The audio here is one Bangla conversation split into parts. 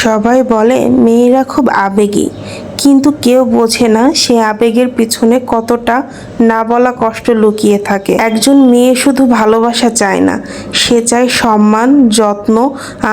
সবাই বলে মেয়েরা খুব আবেগী। কিন্তু কেউ বোঝে না সে আবেগের পিছনে কতটা না বলা কষ্ট লুকিয়ে থাকে। একজন মেয়ে শুধু ভালোবাসা চায় না, সে চায় সম্মান, যত্ন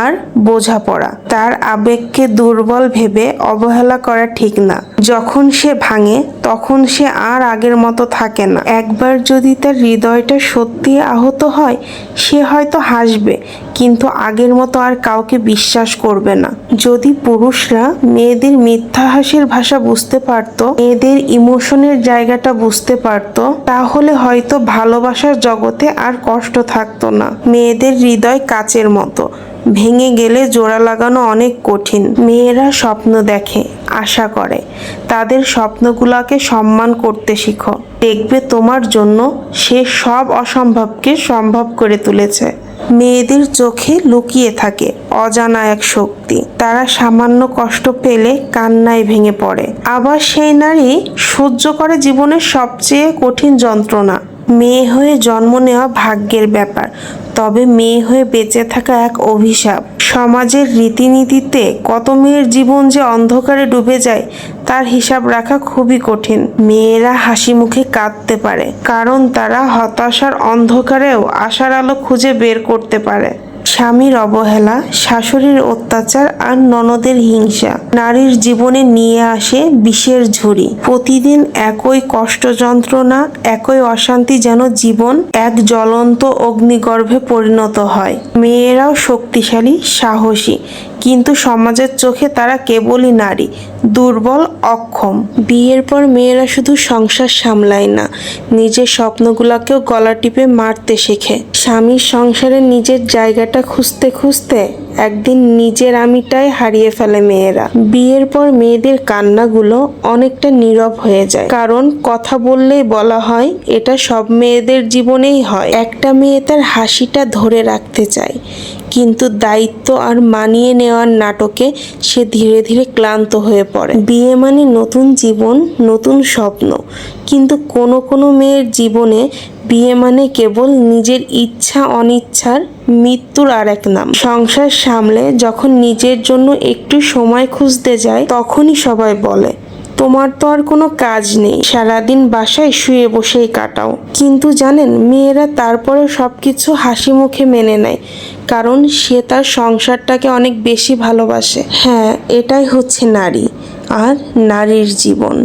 আর বোঝাপড়া। তার আবেগকে দুর্বল ভেবে অবহেলা করা ঠিক না। যখন সে ভাঙে, তখন সে আর আগের মতো থাকে না। একবার যদি তার হৃদয়টা সত্যি আহত হয়, সে হয়তো হাসবে, কিন্তু আগের মতো আর কাউকে বিশ্বাস করবে না। যদি পুরুষরা মেয়েদের মিথ্যা হাসির ভাষা বুঝতে পারতো, মেয়েদের ইমোশনের জায়গাটা বুঝতে পারতো, তাহলে হয়তো ভালোবাসার জগতে আর কষ্ট থাকতো না। মেয়েদের হৃদয় কাচের মতো। ভেঙে গেলে জোড়া লাগানো অনেক কঠিন। মেয়েরা স্বপ্ন দেখে, আশা করে। তাদের স্বপ্নগুলোকে সম্মান করতে শিখো। দেখবে তোমার জন্য সে সব অসম্ভবকে সম্ভব করে তুলেছে। মেয়েদের চোখে লুকিয়ে থাকে অজানা এক শক্তি। তারা সামান্য কষ্ট পেলে কান্নায় ভেঙে পড়ে। আবার সেই নারী সহ্য করে জীবনের সবচেয়ে কঠিন যন্ত্রণা। মেয়ে হয়ে জন্ম নেওয়া ভাগ্যের ব্যাপার। তবে মেয়ে হয়ে বেঁচে থাকা এক অভিশাপ। সমাজের রীতিনীতিতে কত মেয়ের জীবন যে অন্ধকারে ডুবে যায়, তার হিসাব রাখা খুবই কঠিন। মেয়েরা হাসি মুখে কাঁদতে পারে, কারণ তারা হতাশার অন্ধকারেও আশার আলো খুঁজে বের করতে পারে। স্বামীর অবহেলা, শাশুড়ির অত্যাচার আর ননদের হিংসা। নারীর জীবনে নিয়ে আসে বিষের ঝুড়ি। প্রতিদিন একই কষ্ট যন্ত্রণা, একই অশান্তি যেন জীবন এক জ্বলন্ত অগ্নিগর্ভে পরিণত হয়। মেয়েরাও শক্তিশালী, সাহসী। কিন্তু সমাজের চোখে তারা কেবলই নারী, দুর্বল, অক্ষম। বিয়ের পর মেয়েরা শুধু সংসার সামলায় না, নিজের স্বপ্নগুলোকেও গলা টিপে মারতে শেখে। স্বামীর সংসারে নিজের জায়গাটা খুঁজতে খুঁজতে একদিন নিজের আমিটাই হারিয়ে ফেলে মেয়েরা। বিয়ের পর মেয়েদের কান্নাগুলো অনেকটা নীরব হয়ে যায়। কারণ কথা বললেই বলা হয়, এটা সব মেয়েদের জীবনেই হয়। একটা মেয়ে তার হাসিটা ধরে রাখতে চায়, কিন্তু দায়িত্ব আর মানিয়ে নেওয়ার নাটকে সে ধীরে ধীরে ক্লান্ত হয়ে পড়ে। বিয়ে মানে নতুন জীবন, নতুন স্বপ্ন। কিন্তু কোনো কোনো মেয়ের জীবনে বিয়ে মানে কেবল নিজের ইচ্ছা, অনিচ্ছার মৃত্যুর আর এক নাম। সংসার সামলে যখন নিজের জন্য একটু সময় খুঁজতে যায়, তখনই সবাই বলে তোমার তো আর কোনো কাজ নেই। সারাদিন বাসায় শুয়ে বসেই কাটাও। কিন্তু জানেন, মেয়েরা তারপরে সব কিছু হাসি মুখে মেনে নেয়, কারণ সে তার সংসারটাকে অনেক বেশি ভালোবাসে। হ্যাঁ এটাই হচ্ছে নারী, আর নারীর জীবন।